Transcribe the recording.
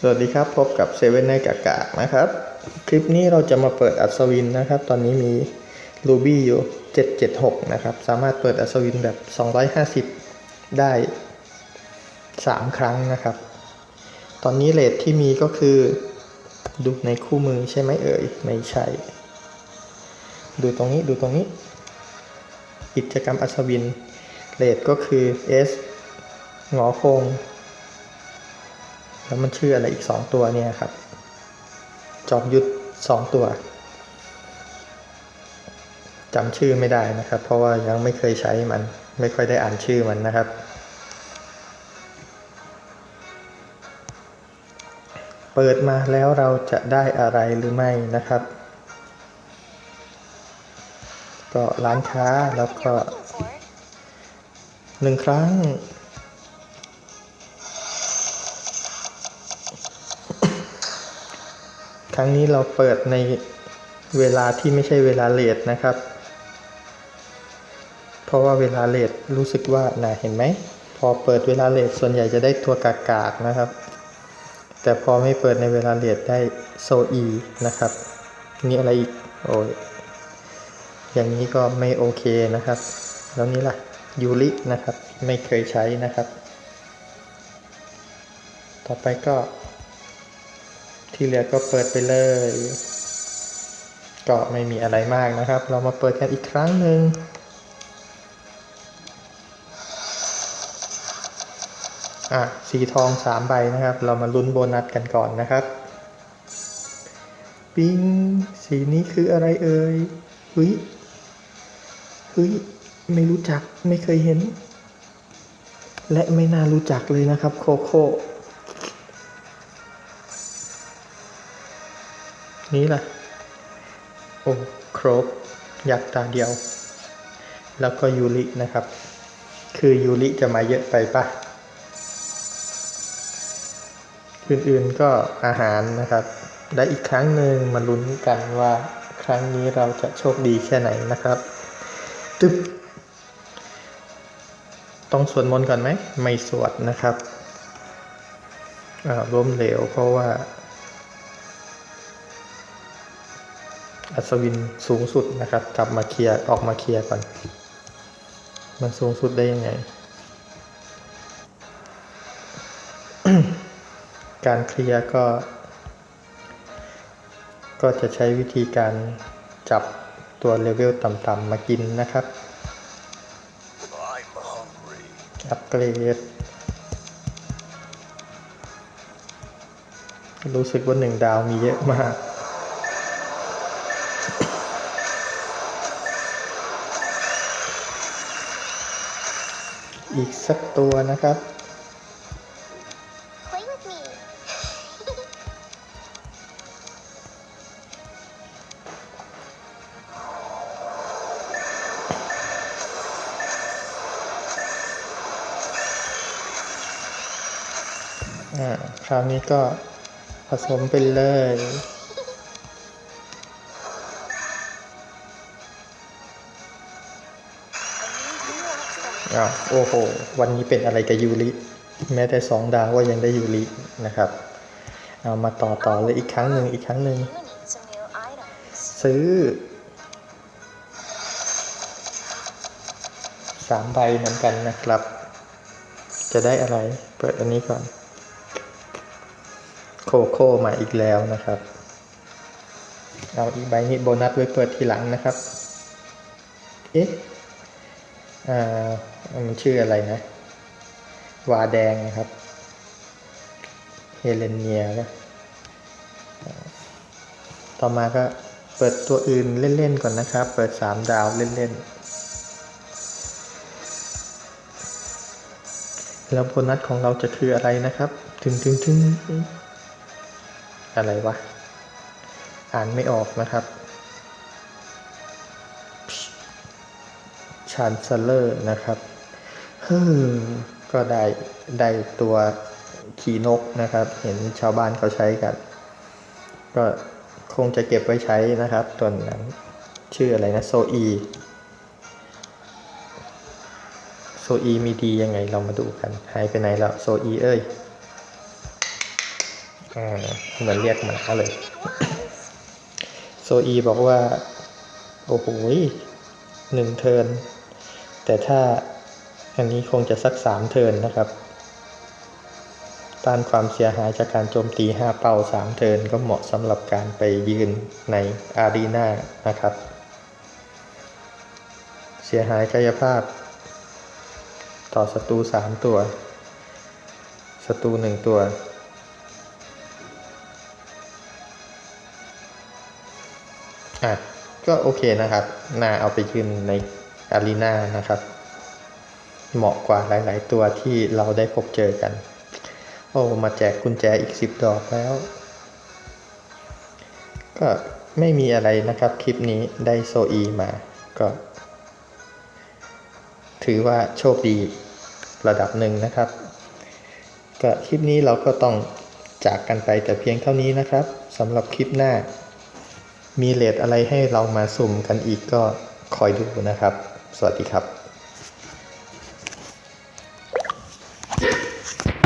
สวัสดีครับพบกับเซเว่นในกากานะครับ คลิปนี้เราจะมาเปิดอัศวินนะครับ ตอนนี้มี Ruby อยู่ 776 นะครับ สามารถเปิดอัศวินแบบ 250 ได้ 3 ครั้งนะครับ ตอนนี้เลทที่มีก็คือ ดูในคู่มือใช่ไหมเอ่ย ไม่ใช่ ดูตรงนี้ดูตรงนี้ กิจกรรมอัศวินเลทก็คือ S งอคง แล้วมันชื่ออะไรอีกสองตัวเนี่ยครับ จอมยุทธสองตัวจำชื่อไม่ได้นะครับ เพราะว่ายังไม่เคยใช้มัน ไม่ค่อยได้อ่านชื่อมันนะครับ เปิดมาแล้วเราจะได้อะไรหรือไม่นะครับ ก็ร้านค้าแล้วก็หนึ่งครั้ง ครั้งนี้เราเปิดในเวลาที่ไม่ใช่เวลาเลทนะครับ เพราะว่าเวลาเลทรู้สึกว่านะเห็นไหม พอเปิดเวลาเลทส่วนใหญ่จะได้ตัวกากากๆนะครับ แต่พอไม่เปิดในเวลาเลทได้โซอีนะครับ นี่อะไรอีก โอ้ย อย่างนี้ก็ไม่โอเคนะครับ แล้วนี่ล่ะ ยูรินะครับ ไม่เคยใช้นะครับ ต่อไปก็ ที่เหลือก็เปิดไปเลย ก็ไม่มีอะไรมากนะครับ เรามาเปิดกันอีกครั้งหนึ่งอะสีทองสามใบนะครับ เรามาลุ้นโบนัสกันก่อนนะครับ ปิงสีนี้คืออะไรเอ่ยเฮ้ยเฮ้ยไม่รู้จักไม่เคยเห็น และไม่น่ารู้จักเลยนะครับโคโค่ นี่ล่ะ โอ้ครบยักษ์ตาเดียว แล้วก็ยูรินะครับ คือยูริจะมาเยอะไปปะอื่นๆก็อาหารนะครับได้อีกครั้งหนึ่งมาลุ้นกันว่าครั้งนี้เราจะโชคดีแค่ไหนนะครับตึ๊บต้องสวดมนต์ก่อนไหม ไม่สวดนะครับอ่าล้มเหลวเพราะว่า อัศวินสูงสุดนะครับ กลับมาเคลียร์ออกมาเคลียร์ก่อน มันสูงสุดได้ยังไง การเคลียร์ก็ ก็จะใช้วิธีการจับตัวเลเวลต่ำๆมากินนะครับอัปเกรดรู้สึกว่าหนึ่งดาวมีเยอะมาก อีกสักตัวนะครับ Play with me. อ่าคราวนี้ก็ผสมไปเลย้าวโอ้โห วันนี้เป็นอะไรกับยูริ แม้แต่สองดาวก็ยังได้ยูรินะครับ เอามาต่อต่อเลยอีกครั้งหนึ่งอีกครั้งหนึ่งซื้อสามใบเหมือนกันนะครับ จะได้อะไร เปิดอันนี้ก่อน โคโค่มาอีกแล้วนะครับ เอาอีกใบนี้โบนัสไว้เปิดทีหลังนะครับ เอ๊ะอ่า มันชื่ออะไรนะ วาแดงนะครับ เฮเลนเนียนะต่อมาก็เปิดตัวอื่นเล่น ๆ ก่อนนะครับ เปิด 3 ดาวเล่น ๆ แล้วโบนัสของเราจะคืออะไรนะครับ ถึงถึงถึงอะไรวะ อ่านไม่ออกนะครับชานเซเลอร์นะครับ ก็ได้ได้ตัวขี่นกนะครับ เห็นชาวบ้านเขาใช้กัน ก็คงจะเก็บไว้ใช้นะครับ ตัวนั้นชื่ออะไรนะโซอีโซอีมีดียังไงเรามาดูกันหายไปไหนแล้วโซอีเอ้ยเหมือนเรียกหมาเลยโซอีบอกว่า โอ้โหหนึ่งเทินแต่ถ้า อันนี้คงจะสักสามเทินนะครับ ต้านความเสียหายจากการโจมตี 5 เป้า3 เทินก็เหมาะสำหรับการไปยืนในอารีนานะครับ เสียหายกายภาพ ต่อศัตรู 3 ตัว ศัตรู 1 ตัวอะก็โอเคนะครับ นาเอาไปยืนในอารีนานะครับ เหมาะกว่าหลาย ๆ ตัวที่เราได้พบเจอกัน โอ้ มาแจกกุญแจอีกสิบดอกแล้ว ก็ไม่มีอะไรนะครับคลิปนี้ได้โซอีมาก็ ถือว่าโชคดีระดับหนึ่งนะครับก็คลิปนี้เราก็ต้องจากกันไปแต่เพียงเท่านี้นะครับสำหรับคลิปหน้า มีเลทอะไรให้เรามาสุ่มกันอีกก็คอยดูนะครับ สวัสดีครับ